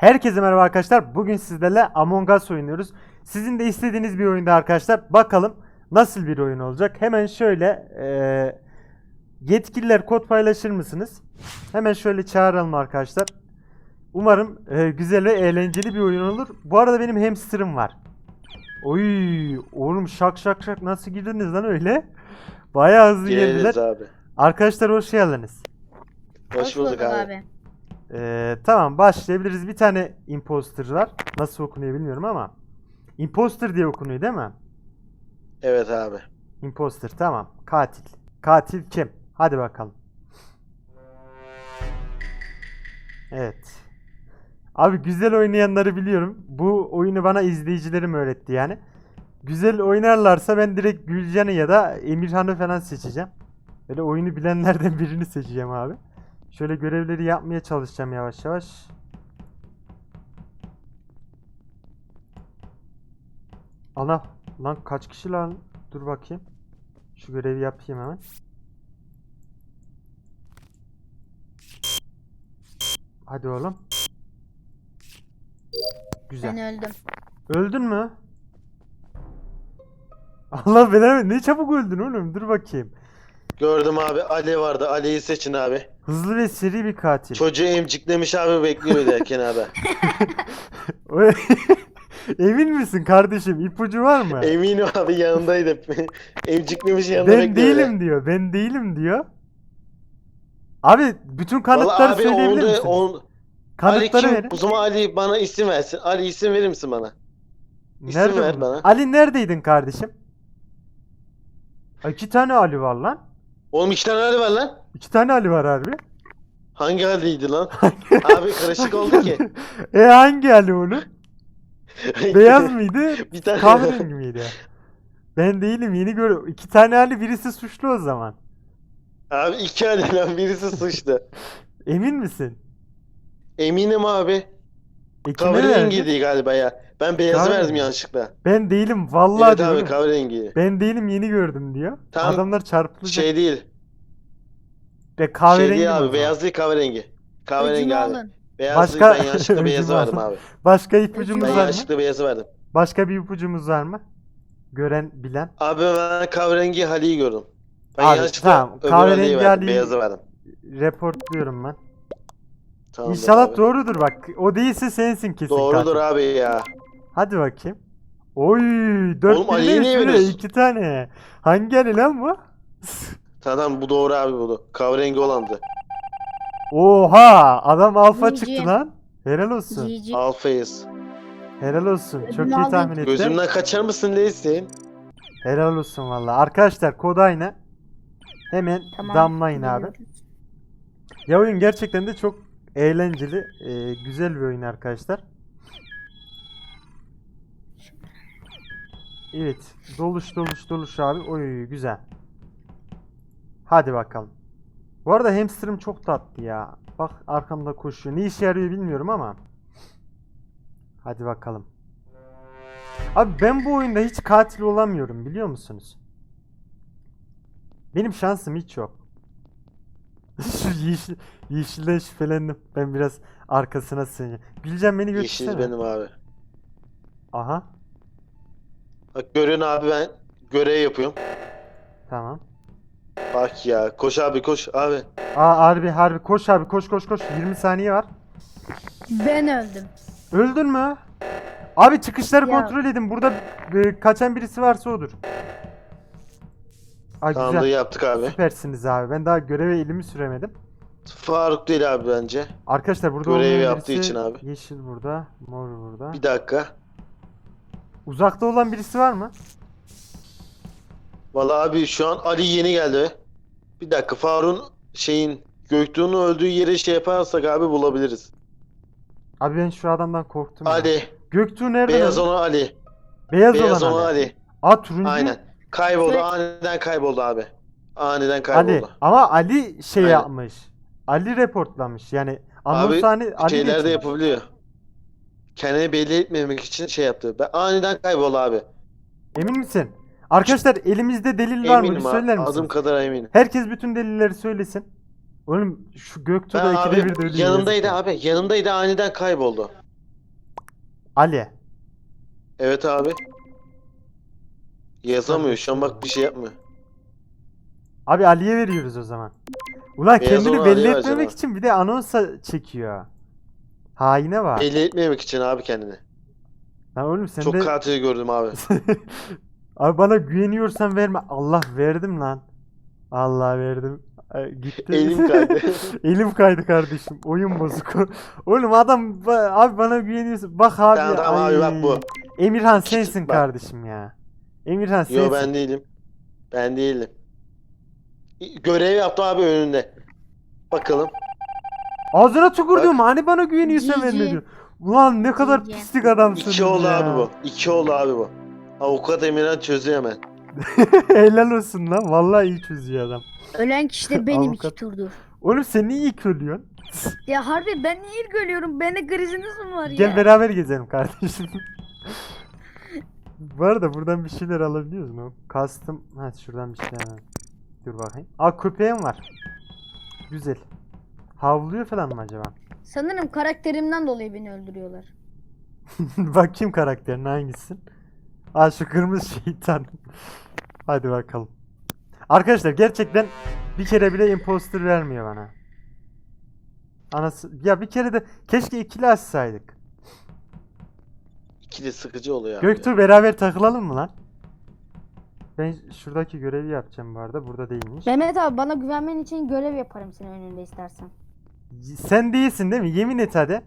Herkese merhaba arkadaşlar. Bugün sizlerle Among Us oynuyoruz. Sizin de istediğiniz bir oyunda arkadaşlar. Bakalım nasıl bir oyun olacak. Hemen şöyle eee, yetkililer kod paylaşır mısınız? Hemen şöyle çağıralım arkadaşlar. Umarım eee, güzel ve eğlenceli bir oyun olur. Bu arada benim hamsterım var. Oy, oğlum şak şak şak nasıl girdiniz lan öyle? Bayağı hızlı Geliriz geldiler. abi. Arkadaşlar hoş geldiniz. Hoş, bulduk abi. Ee, tamam başlayabiliriz. Bir tane imposter var. Nasıl okunuyor bilmiyorum ama. Imposter diye okunuyor değil mi? Evet abi. Imposter tamam. Katil. Katil kim? Hadi bakalım. Evet. Abi güzel oynayanları biliyorum. Bu oyunu bana izleyicilerim öğretti yani. Güzel oynarlarsa ben direkt Gülcan'ı ya da Emirhan'ı falan seçeceğim. Böyle oyunu bilenlerden birini seçeceğim abi. Şöyle görevleri yapmaya çalışacağım yavaş yavaş. Ana lan kaç kişi lan? Dur bakayım. Şu görevi yapayım hemen. Hadi oğlum. Güzel. Ben öldüm. Öldün mü? Allah belanı ne çabuk öldün oğlum. Dur bakayım. Gördüm abi. Ali vardı. Ali'yi seçin abi. Hızlı ve seri bir katil. Çocuğu emciklemiş abi bekliyor derken abi. Emin misin kardeşim? İpucu var mı? Eminim abi yanındaydı. emciklemiş yanında Ben bekliyor. değilim diyor. Ben değilim diyor. Abi bütün kanıtları abi söyleyebilir onu, misin? onu, Ali Kanıtları kim? verin. O zaman Ali bana isim versin. Ali isim verir misin bana? isim Nerede ver bu? bana. Ali neredeydin kardeşim? Ay, iki tane Ali var lan. Oğlum iki tane Ali var lan. İki tane Ali var harbi. Hangi Ali'ydi lan? abi karışık oldu ki. e hangi Ali onu? Beyaz mıydı? bir tane. Kahverengi miydi? Ben değilim yeni gör. İki tane Ali birisi suçlu o zaman. abi iki Ali lan birisi suçlu. Emin misin? Eminim abi. E, kime verdin? Kahverengiydi galiba ya. Ben beyazı Kahverengi. verdim yanlışlıkla. Ben değilim vallahi evet diyorum. abi kahverengi. Ben değilim yeni gördüm diyor. Tam Adamlar çarpılacak. Şey değil. Ve kahverengi şey değil mi o abi. zaman? Beyaz değil kahverengi. Kahverengi Öcümü abi. alın. Beyaz Başka- değil ben yanlışlıkla beyazı Öcümü verdim alın. abi. Başka ipucumuz Ben var mı? yanlışlıkla beyazı verdim. Başka bir ipucumuz var mı? Gören, bilen. Abi ben kahverengi Hali'yi gördüm. Ben Abi, yanlışlıkla tamam, öbür kahverengi Ali'yi verdim. Ali'yi- Beyazı verdim. Reportluyorum ben. Tamamdır İnşallah abi. doğrudur bak. O değilse sensin kesin Doğrudur katil. abi ya. Hadi bakayım. Oy, dört Oğlum, birde Ali'yi niye üstüne veriyorsun? iki tane. Hangi Ali lan bu? Tamam bu doğru abi bu. Kahverengi olandı. Oha, adam alfa Cici. çıktı lan. Helal olsun. GG. Alfayız. Helal olsun. Çok Ödülünü iyi tahmin ettin. Gözümden kaçar mısın değilsin? Helal olsun valla. Arkadaşlar kod aynı. Hemen Tamam. damlayın abi. Ya oyun gerçekten de çok eğlenceli, e, güzel bir oyun arkadaşlar. Evet, doluş doluş doluş abi. Oy güzel. Hadi bakalım. Bu arada hamsterım çok tatlı ya. Bak arkamda koşuyor. Ne işe yarıyor bilmiyorum ama. Hadi bakalım. Abi ben bu oyunda hiç katil olamıyorum biliyor musunuz? Benim şansım hiç yok. Şu yeşil, yeşilden şüphelendim. Ben biraz arkasına sığınıyorum. Gülcan beni Yeşil götürsene. benim abi. Aha. Bak görün abi ben görev yapıyorum. Tamam. Bak ya koş abi koş abi. Aa harbi harbi koş abi koş koş koş. 20 saniye var. Ben öldüm. Öldün mü? Abi çıkışları Ya. kontrol edin. Burada e, kaçan birisi varsa odur. Ay Tamamdır güzel. yaptık abi. Süpersiniz abi. Ben daha göreve elimi süremedim. Faruk değil abi bence. Arkadaşlar burada Görev olmayan yaptığı birisi- için abi. Yeşil burada, mor burada. Bir dakika. Uzakta olan birisi var mı? Vallahi abi şu an Ali yeni geldi. Bir dakika Faruk'un şeyin Göktuğ'un öldüğü yeri şey yaparsak abi bulabiliriz. Abi ben şu adamdan korktum. ya. Ali. Göktuğ nerede? Beyaz lan? olan Ali. Beyaz, Beyaz olan olan Ali. Ali. Aa turuncu. Aynen. Kayboldu. Şey- Aniden kayboldu abi. Aniden Ali. kayboldu. Ama Ali şey Aynen. yapmış. Ali reportlamış. Yani Abi anons hani Ali şeyler de geçmiş. yapabiliyor. Kendini belli etmemek için şey yaptı. Ben aniden kayboldu abi. Emin misin? Arkadaşlar elimizde delil var mı? Bir Eminim abi. söyler misiniz? Adım kadar eminim. Herkes bütün delilleri söylesin. Oğlum şu Ben ikide abi bir de ölüyor. yanındaydı yazık ya. abi. Yanındaydı aniden kayboldu. Ali. Evet abi. Yazamıyor şu an bak bir şey yapmıyor. Abi Ali'ye veriyoruz o zaman. Ulan Beyaz kendini olan belli Ali'ye etmemek vereceksin için bir de anonsa çekiyor. Haine var. Belli etmemek için abi kendini. Lan oğlum sen Çok de... katil gördüm abi. Abi bana güveniyorsan verme. Allah verdim lan. Allah verdim. Ay, Gitti. Elim kaydı. Elim kaydı kardeşim. Oyun bozuk. Oğlum adam ba- abi bana güveniyorsun. Bak abi. Tamam, tamam abi, bak bu. Emirhan sensin Bak. kardeşim ya. Emirhan sensin. Yo ben değilim. Ben değilim. Görev yaptım abi önünde. Bakalım. Ağzına tükürdüm. Bak. Hani bana güveniyorsan verme diyor. Ulan ne kadar Cici. pislik adamsın İki ya. abi bu. İki oldu abi bu. Avukat Emirhan çözüyor hemen. Helal olsun lan. Vallahi iyi çözüyor adam. Ölen kişi de benim iki turdur. Oğlum sen niye ilk ölüyorsun? Ya harbi ben niye ilk ölüyorum? Bende kriziniz mi var Gel ya? beraber gezelim kardeşim. Bu arada buradan bir şeyler alabiliyoruz mu? Custom... Ha şuradan bir şeyler alalım. Dur bakayım. Aa köpeğim var. Güzel. Havlıyor falan mı acaba? Sanırım karakterimden dolayı beni öldürüyorlar. Bakayım karakterin hangisi? Aa şu kırmızı şeytan. Hadi bakalım. Arkadaşlar gerçekten bir kere bile imposter vermiyor bana. Anası ya bir kere de keşke ikili açsaydık. İki de sıkıcı oluyor abi. Göktuğ beraber takılalım mı lan? Ben şuradaki görevi yapacağım bu arada. Burada değilmiş. Mehmet abi bana güvenmen için görev yaparım senin önünde istersen. Sen değilsin değil mi? Yemin et hadi.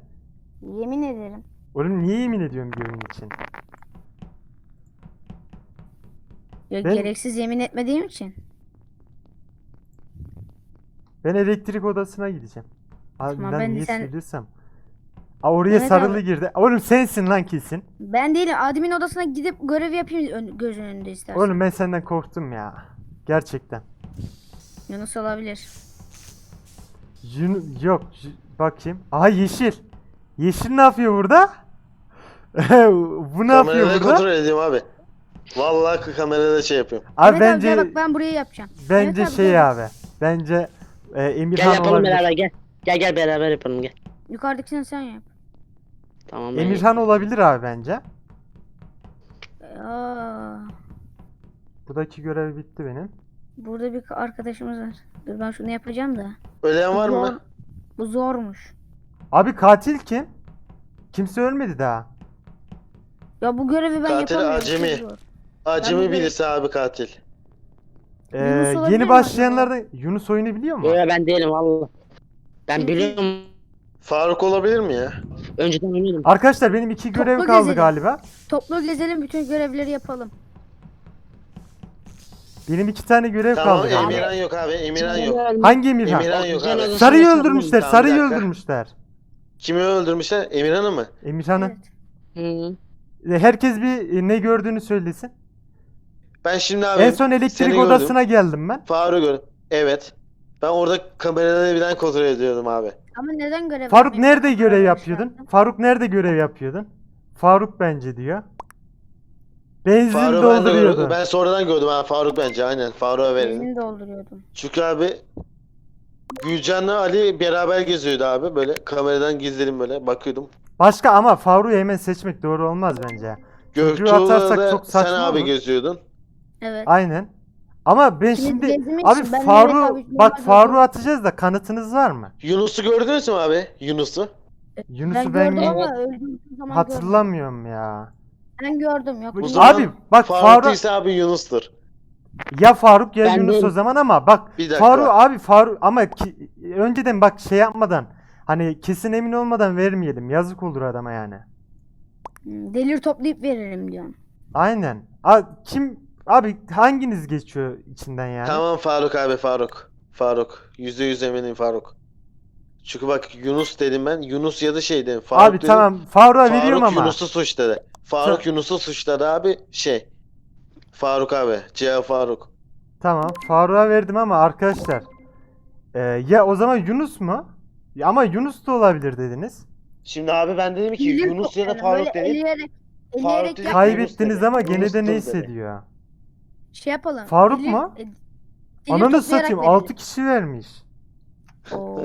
Yemin ederim. Oğlum niye yemin ediyorum görev için? Ya Ben- gereksiz yemin etmediğim için. Ben elektrik odasına gideceğim. Abi Tamam, ben de niye sen- söylüyorsam. Aa, oraya Evet sarılı abi. girdi. Oğlum sensin lan kesin. Ben değilim. Admin odasına gidip görev yapayım ön, gözün önünde istersen. Oğlum ben senden korktum ya. Gerçekten. Yunus olabilir. Yun- yok. j- Bakayım. Aha yeşil. Yeşil ne yapıyor burada? Bu ne yapıyor Kamerada burada? kontrol ediyorum abi. Vallahi kamerada şey yapıyorum. Abi Mehmet bence abi gel bak ben burayı yapacağım. bence Mehmet abi şey gel. abi. Bence e, Emirhan Gel yapalım olabilir. beraber gel. Gel gel beraber yapalım gel. Yukarıdakini sen yap. Tamam ben Emirhan olabilir abi bence. Aa, Buradaki görev bitti benim. burada bir arkadaşımız var. Dur ben şunu yapacağım da. Ölen var mı? Bu zormuş. Abi katil kim? Kimse ölmedi daha. Ya bu görevi ben Katil yapamıyorum. acemi. çok zor. Acemi Ben de- birisi abi katil. Ee, Yunus olabilir yeni başlayanlarda Yunus oyunu biliyor mu? Yo, yo, ben değilim valla. Ben Kim- biliyorum. Faruk olabilir mi ya? Önceden oynuyordum. Arkadaşlar benim iki görev Toplu kaldı gezelim. galiba. Toplu gezelim bütün görevleri yapalım. Benim iki tane görev Tamam kaldı galiba. Emirhan yok abi. Emirhan yok. Hangi Emirhan? Emirhan yok abi. Sarıyı öldürmüşler, Tamam, bir sarıyı dakika. öldürmüşler. Kimi öldürmüşler? Emirhan'ı mı? Emirhan'ı. Evet. Hı. E, Herkes bir e, ne gördüğünü söylesin. Ben şimdi abi en son elektrik seni odasına geldim ben. Faruk'u gördüm. Evet. Ben orada kamerada birden kontrol ediyordum abi. Ama neden görev Faruk nerede görev yapıyordun? Faruk nerede görev yapıyordun? Faruk bence diyor. Benzin Faruk'u ben de dolduruyordu. gördüm. Ben sonradan gördüm ha Faruk bence aynen. Faruk'a verin. Benzin dolduruyordum. Çünkü abi Gülcan'la Ali beraber geziyordu abi. Böyle kameradan gizledim böyle bakıyordum. Başka ama Faruk'u hemen seçmek doğru olmaz bence. Çocuğu atarsak Göktuğ'la da çok sen saçma abi olur. geziyordun. Evet. Aynen. Ama ben Şimdi şimdi abi ben Faruk Mehmet abi bak gördüm. atacağız da kanıtınız var mı? Yunus'u gördünüz mü abi? Yunus'u. Yunus'u ben ben, gördüm ama öldüğüm zaman hatırlamıyorum ya. gördüm. Ben gördüm yok. O zaman Abi bak Faruk Faruk değilse abi Yunus'tur. ya Faruk ya Ben Yunus o değilim. zaman ama bak Bir dakika. Faruk abi Faruk ama ki, önceden bak şey yapmadan hani kesin emin olmadan vermeyelim. Yazık olur adama yani. Delir toplayıp veririm diyorum. Aynen. A, kim abi hanginiz geçiyor içinden yani? Tamam Faruk abi Faruk. Faruk. Yüzde yüz eminim Faruk. Çünkü bak Yunus dedim ben. Yunus ya da şey dedim. Faruk abi dedim. tamam Faruk'a Faruk veriyorum ama. Yunus'u suçladı. Faruk Yunus'u suçladı abi. Şey. Faruk abi. Cevap Faruk. Tamam Faruk'a verdim ama arkadaşlar. e, ya o zaman Yunus mu? Ya ama Yunus da olabilir dediniz. Şimdi abi ben dedim ki Yunus ya da Faruk dedim. Eleyerek, Faruk dedi. Kaybettiniz dedi. ama gene de dedi. neyse diyor. Şey yapalım. Faruk Delir- mu? e, delir Ananı toplayarak satayım verelim. 6 kişi vermiş. Oo.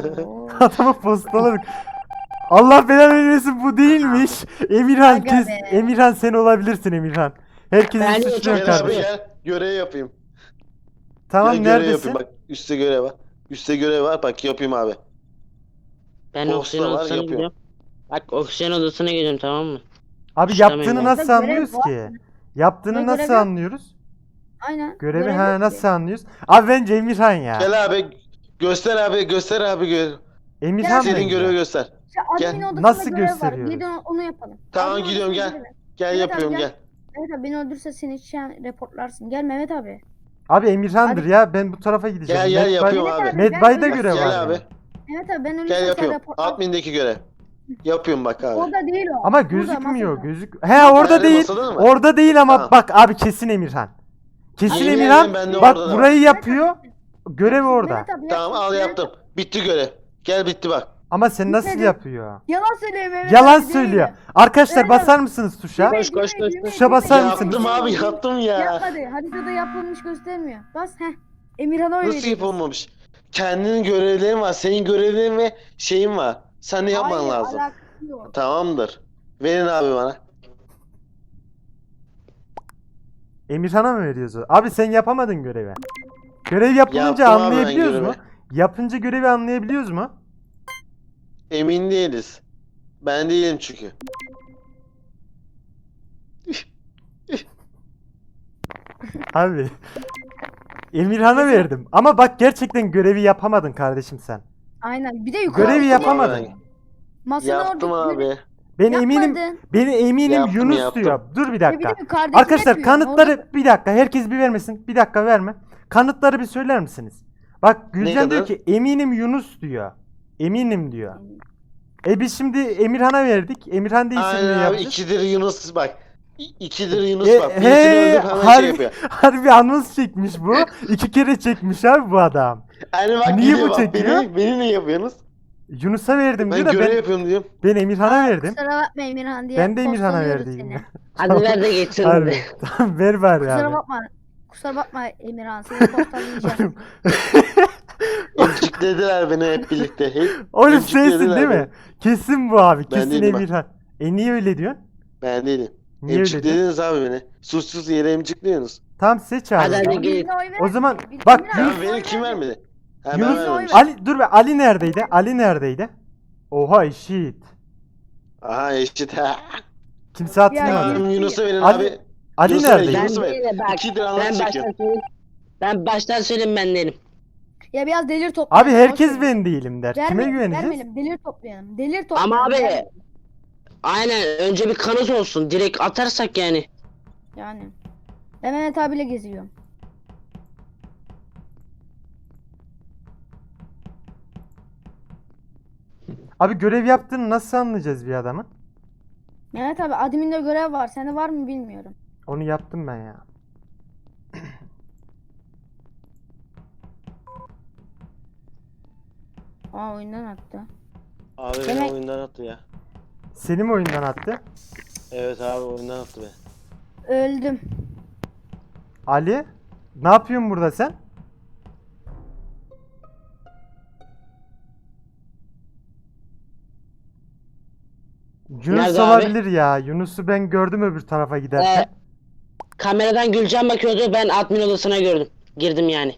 Adamı postaladık. Allah belanı vermesin bu değilmiş. Emirhan Aga kes. be. Emirhan sen olabilirsin Emirhan. Herkesi Ben Gel abi kardeşim. gel. Görev yapayım. Tamam gel görev neredesin? yapayım bak. Üste görev var. Üste görev var. Bak yapayım abi. Ben Posta oksijen var, odasına gidiyorum. Bak oksijen odasına gidiyorum tamam mı? Abi yaptığını nasıl Görev anlıyoruz var ki? Yaptığını Görev nasıl yok. anlıyoruz? Aynen. Görevi görev ha nasıl anlıyoruz? Abi bence Emirhan ya. Gel abi. Göster abi. Göster abi. Gö Emirhan Gel. Senin görevi göster. İşte admin Gel. odasında Nasıl görev var. gösteriyoruz? Gidin onu yapalım. Tamam, Admin gidiyorum, gel. gidelim. Gel Evet abi, yapıyorum gel. gel. Evet abi beni öldürse seni şu an reportlarsın. Gel Mehmet abi. Abi Emirhan'dır Hadi. ya. Ben bu tarafa gideceğim. Gel gel Medbay- yapıyorum Mehmet abi. abi. Medbay'da Gel. görev Gel var. abi. yani. Mehmet abi ben Gel sen yapıyorum. reportlarsın. Admin'deki görev. Yapıyorum bak abi. Orada değil o. Ama Burada, gözükmüyor. masada. Gözük. He orada değil. mı? Orada değil ama Tamam. bak abi kesin Emirhan. Kesin Yemin Emirhan. ederim ben de Bak burayı yapıyor. Görev orada. Mehmet abi, Tamam al Mehmet yaptım. Bitti görev. Gel bitti bak. Ama sen nasıl Bitmedi. yapıyor? Yalan söylüyor Mehmet Yalan abi, değil. söylüyor. Arkadaşlar Evet. basar mısınız tuşa? Koş, koş, koş, Tuşa basar mısınız? Yaptım abi yaptım ya. Yapmadı. Haritada yapılmış göstermiyor. Bas heh. Emirhan'a oy Nasıl yapılmamış? Kendinin görevlerin var. Senin görevlerin ve şeyin var. Sen de yapman Hayır, lazım. Tamamdır. Verin abi bana. Emirhan'a mı veriyoruz? o? Abi sen yapamadın görevi. Görev yapılınca Yaptım abi ben anlayabiliyoruz mu? görevi. Yapınca görevi anlayabiliyoruz mu? Emin değiliz. Ben değilim çünkü. Abi. Emirhan'a verdim. Ama bak gerçekten görevi yapamadın kardeşim sen. Aynen. Bir de yukarı. Görevi yapamadın. Masanın Yaptım orada abi. Ben eminim Yapmadın. beni eminim Yaptım, Yunus yaptım. diyor. Dur bir bir dakika. yukarıdaki Arkadaşlar yapıyor. kanıtları Orada- bir dakika herkes bir vermesin. Bir dakika verme. Kanıtları bir söyler misiniz? Bak Gülcan diyor ki eminim Yunus diyor. Eminim diyor. E biz şimdi Emirhan'a verdik. Emirhan değilsin diye Aynen abi yapacağız. ikidir Yunus bak. İkidir Yunus E, bak. he, Birisini öldürüp hemen harbi- şey yapıyor. Harbi anons çekmiş bu. İki kere çekmiş abi bu adam. Hani bak Niye bu bak, çekiyor? Beni, beni ne yapıyorsunuz? Yunus'a verdim Ben diyor da görev ben, yapıyorum diyorum. ben Emirhan'a verdim. Kusura bakma Emirhan diye. Ben de Emirhan'a postalıyoruz verdiydim. seni. Hadi ver de geçsin Harbi. de. Tamam ver bari Kusura abi. bakma. Kusura bakma Emirhan seni postalayacağım. Emciklediler beni hep birlikte. Hep Oğlum Emciklediler sensin değil mi? Kesin bu abi. Ben Kesin değilim bak. Emirhan. E niye öyle diyorsun? Ben değilim. Niye öyle? Emciklediniz abi beni. Suçsuz yere emcikliyorsunuz. Tam seç abi. Hadi hadi Biz git. de oy O zaman vermedik. bak, Emirhan, Ya oy beni kim vermedik. vermedi? Ha ben Yunus vermemişim. Ali dur be Ali neredeydi? Ali neredeydi? Oha eşit. Aha eşit ha. Kimse atmayamadı. Ya, Tamam Yunus'a verin Ali- abi. Ali verin, neredeydi? Ben Yunus'a verin. değil de bak. İkidir Ben anons baştan çekiyor. söyleyeyim. Ben baştan söyleyeyim ben değilim. Ya biraz delir toplayalım. Abi herkes ben değilim der. Kime Vermeyelim, güveneceğiz? Vermeyelim delir toplayalım. Delir toplayalım. Ama abi vermeyelim. aynen önce bir kanıt olsun. Direkt atarsak yani. Yani. Ben Mehmet abiyle geziyorum. Abi görev yaptığını nasıl anlayacağız bir adamın? Mehmet abi adminde görev var. Sende var mı bilmiyorum. Onu yaptım ben ya. Aa oyundan attı. Abi beni Demek- oyundan attı ya. Seni mi oyundan attı? Evet abi oyundan attı beni. Öldüm. Ali? Ne yapıyorsun burada sen? Yunus Nerede abi? olabilir ya. Yunus'u ben gördüm öbür tarafa giderken. Ee, kameradan Gülcan bakıyordu. Ben admin odasına gördüm. Girdim yani.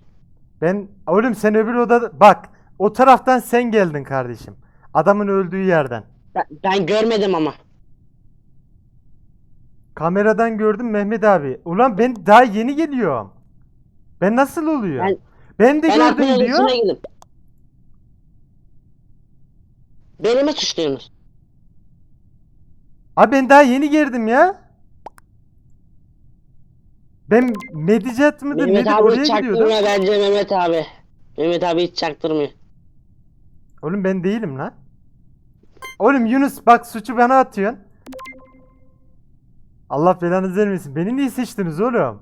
Ben oğlum sen öbür odada bak o taraftan sen geldin kardeşim. Adamın öldüğü yerden. Ben, ben görmedim ama. Kameradan gördüm Mehmet abi. Ulan ben daha yeni geliyorum. Ben nasıl oluyor? Ben, Ben- de Ben gördüm diyor. girdim. Suçluyorsunuz? Abi ben daha yeni girdim ya. Ben Medicat mıdır Mehmet nedir abi oraya hiç gidiyordum. çaktırmıyor bence Mehmet abi. Mehmet abi hiç çaktırmıyor. Oğlum ben değilim lan. Oğlum Yunus bak suçu bana atıyorsun. Allah belanızı vermesin. Beni niye seçtiniz oğlum?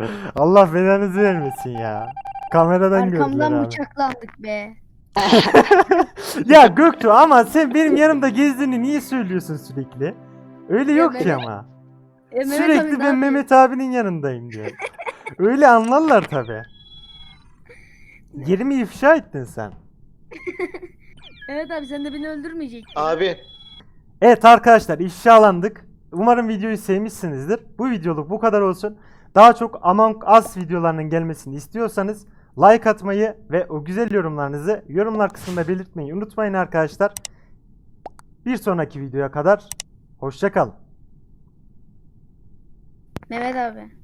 Allah belanızı vermesin ya. Kameradan gördüler Arkamdan abi. bıçaklandık be. Ya Göktuğ ama sen benim yanımda gezdiğini niye söylüyorsun sürekli? Öyle Ya yok ki ama. E, Mehmet abi Sürekli ne ben yapıyor? Mehmet abinin yanındayım diyor. Öyle anlarlar tabi. Yerimi ifşa ettin sen. Evet abi sen de beni öldürmeyecektin. Abi Evet arkadaşlar ifşalandık. Umarım videoyu sevmişsinizdir. Bu videoluk bu kadar olsun. Daha çok Among Us videolarının gelmesini istiyorsanız like atmayı ve o güzel yorumlarınızı yorumlar kısmında belirtmeyi unutmayın arkadaşlar. Bir sonraki videoya kadar hoşçakalın. Mehmet abi.